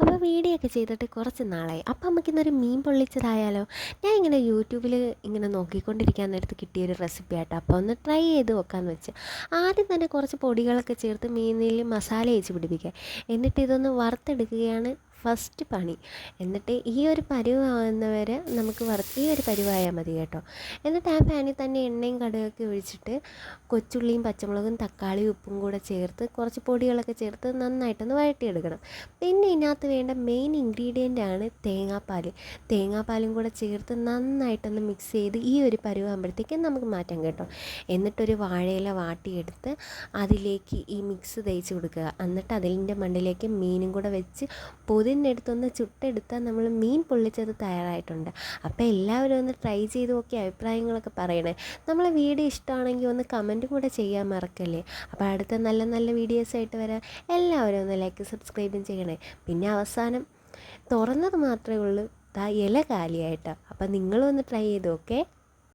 അപ്പോൾ വീഡിയോ ഒക്കെ ചെയ്തിട്ട് കുറച്ച് നാളായി. അപ്പോൾ നമുക്കിന്നൊരു മീൻ പൊള്ളിച്ചതായാലോ? ഞാൻ ഇങ്ങനെ യൂട്യൂബിൽ ഇങ്ങനെ നോക്കിക്കൊണ്ടിരിക്കാൻ നേരത്ത് കിട്ടിയൊരു റെസിപ്പി ആട്ടോ. അപ്പോൾ ഒന്ന് ട്രൈ ചെയ്ത് നോക്കാമെന്ന് വെച്ച്. ആദ്യം തന്നെ കുറച്ച് പൊടികളൊക്കെ ചേർത്ത് മീനിൽ മസാല അയച്ച് പിടിപ്പിക്കുക എന്നിട്ട് ഇതൊന്ന് വറുത്തെടുക്കുകയാണ് ഫസ്റ്റ് പണി. എന്നിട്ട് ഈ ഒരു പരുവാകുന്നവരെ നമുക്ക് വറുത്ത് ഈ ഒരു പരുവായാൽ മതി കേട്ടോ. എന്നിട്ട് ആ പാനിൽ തന്നെ എണ്ണയും കടുകൊക്കെ ഒഴിച്ചിട്ട് കൊച്ചുള്ളിയും പച്ചമുളകും തക്കാളിയും ഉപ്പും കൂടെ ചേർത്ത് കുറച്ച് പൊടികളൊക്കെ ചേർത്ത് നന്നായിട്ടൊന്ന് വഴട്ടിയെടുക്കണം പിന്നെ ഇതിനകത്ത് വേണ്ട മെയിൻ ഇൻഗ്രീഡിയന്റ് ആണ് തേങ്ങാപ്പാൽ തേങ്ങാപ്പാലും കൂടെ ചേർത്ത് നന്നായിട്ടൊന്ന് മിക്സ് ചെയ്ത് ഈ ഒരു പരുവാകുമ്പോഴത്തേക്കും നമുക്ക് മാറ്റാം കേട്ടോ. എന്നിട്ടൊരു വാഴയില വാട്ടിയെടുത്ത് അതിലേക്ക് ഈ മിക്സ് തേച്ച് കൊടുക്കുക. എന്നിട്ട് അതിന്റെ മണ്ണിലേക്ക് മീനും കൂടെ വെച്ച് പൊതിനെടുത്തൊന്ന് ചുട്ടെടുത്താൽ നമ്മൾ മീൻ പൊള്ളിച്ചത് തയ്യാറായിട്ടുണ്ട്. അപ്പോൾ എല്ലാവരും ഒന്ന് ട്രൈ ചെയ്ത് നോക്കി അഭിപ്രായങ്ങളൊക്കെ പറയണേ. നമ്മളെ വീഡിയോ ഇഷ്ടമാണെങ്കിൽ ഒന്ന് കമന്റും കൂടെ ചെയ്യാൻ മറക്കല്ലേ? അപ്പോൾ അടുത്ത നല്ല നല്ല വീഡിയോസ് ആയിട്ട് വരാൻ എല്ലാവരും ഒന്ന് ലൈക്ക് സബ്സ്ക്രൈബും ചെയ്യണേ. പിന്നെ അവസാനം തുറന്നത് മാത്രമേ ഉള്ളൂ. ഇല കാലിയായിട്ട്. അപ്പം നിങ്ങളൊന്ന് ട്രൈ ചെയ്തു ഓക്കെ